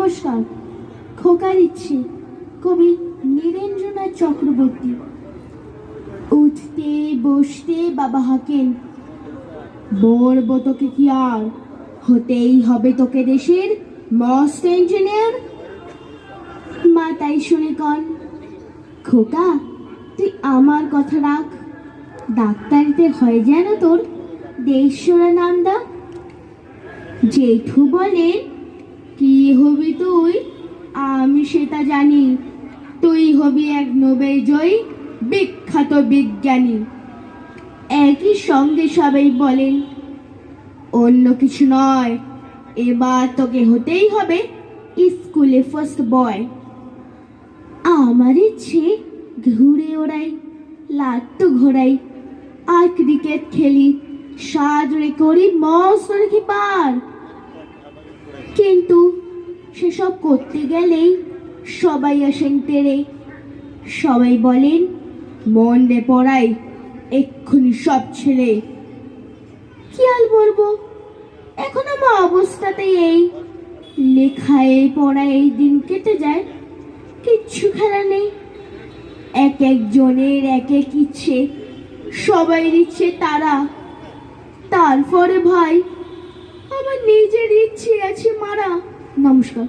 নমস্কার খোকার ইচ্ছে, কবি নীরেন্দ্রনাথ চক্রবর্তী। উঠতে, বসতে বাবা হাকেন বলব তোকে কি আর? হতেই হবে তোকে দেশের মস্ত ইঞ্জিনিয়ার মা তাই শুনে কন, খোকা, তুই আমার কথা রাখ। ডাক্তারিতে হয় যেন তোর দেশরা নামদা। জেঠু বলেন হবি তুই? আমি সেটা জানি। তুই হবি এক নোবেল জয়ী, বিখ্যাত বিজ্ঞানী। একই সঙ্গে সবাই বলেন, অন্য কিছু নয়। এবার তোকে হতেই হবে স্কুলে ফার্স্ট বয় আমার ইচ্ছে ঘুরে ওড়াই, লাট্টু ঘোরাই, আর ক্রিকেট খেলি। সাজরে করি, মস্ত রেখে পার সেসব করতে গেলেই সবাই আসেন তেরে সবাই বলেন মন দে পড়াই, এক্ষুনি সব ছেলে কি আর বলব? এখন আমার অবস্থাতে এই। লেখায় পড়ায় এই, দিন কেটে যায়, কিচ্ছু খেলা নেই। এক একজনের এক এক ইচ্ছে, সবাই ইচ্ছে তারা। তারপরে ভাই, আমার নিজের ইচ্ছে আছে মারা। নমস্কার।